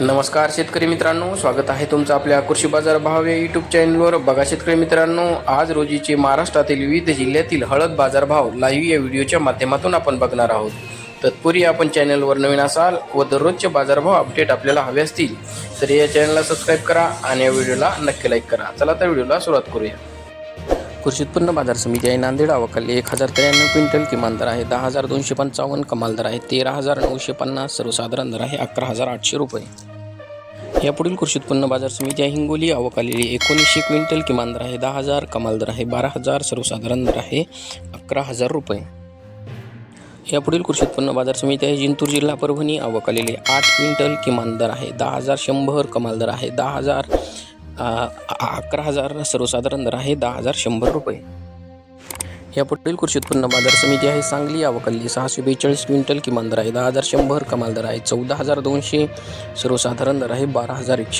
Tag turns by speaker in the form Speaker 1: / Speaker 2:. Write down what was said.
Speaker 1: नमस्कार शेतकरी मित्रांनो स्वागत आहे तुमचं आपल्या कृषी बाजार भाव या यूट्यूब चॅनलवर बघा शेतकरी मित्रांनो आज रोजीचे महाराष्ट्रातील विविध जिल्ह्यातील हळद बाजारभाव लाईव्ह या व्हिडिओच्या माध्यमातून आपण बघणार आहोत. तत्पूर्वी आपण चॅनलवर नवीन असाल व दररोजचे बाजारभाव अपडेट आपल्याला हवे असतील तर या चॅनलला सबस्क्राईब करा आणि या व्हिडिओला नक्की लाईक करा. चला तर व्हिडिओला सुरुवात करूया. कृषी उत्पन्न बाजार समिती आहे नांदेड अवकाली एक हजार त्र्याण्णव क्विंटल किमान दर आहे दहा हजार दोनशे पंचावन्न कमाल दर आहे तेरा हजार नऊशे पन्नास सर्वसाधारण दर आहे अकरा हजार आठशे रुपये. यापुढील कृषी उत्पन्न बाजार समिती हिंगोली अवकालेली एकोणीसशे क्विंटल किमान दर आहे. दहा हजार कमाल दर आहे. बारा हजार सर्वसाधारण दर आहे. अकरा हजार रुपये. यापुढील कृषी उत्पन्न बाजार समिती आहे. जिंतूर जिल्हा परभणी अवकालेली आठ क्विंटल किमान दर आहे. दहा हजार शंभर कमाल दर आहे. दहा हजार अकरा हजार सर्वसाधारण दर आहे. दहा हजार शंभर रुपये. यापुढील कृषी उत्पन्न बाजार समिती आहे. सांगली आवकल्ली सहाशे बेचाळीस क्विंटल किमान दर आहे. दहा हजार शंभर कमाल दर आहे. चौदा हजार दोनशे सर्वसाधारण दर आहे. बारा हजार एकशे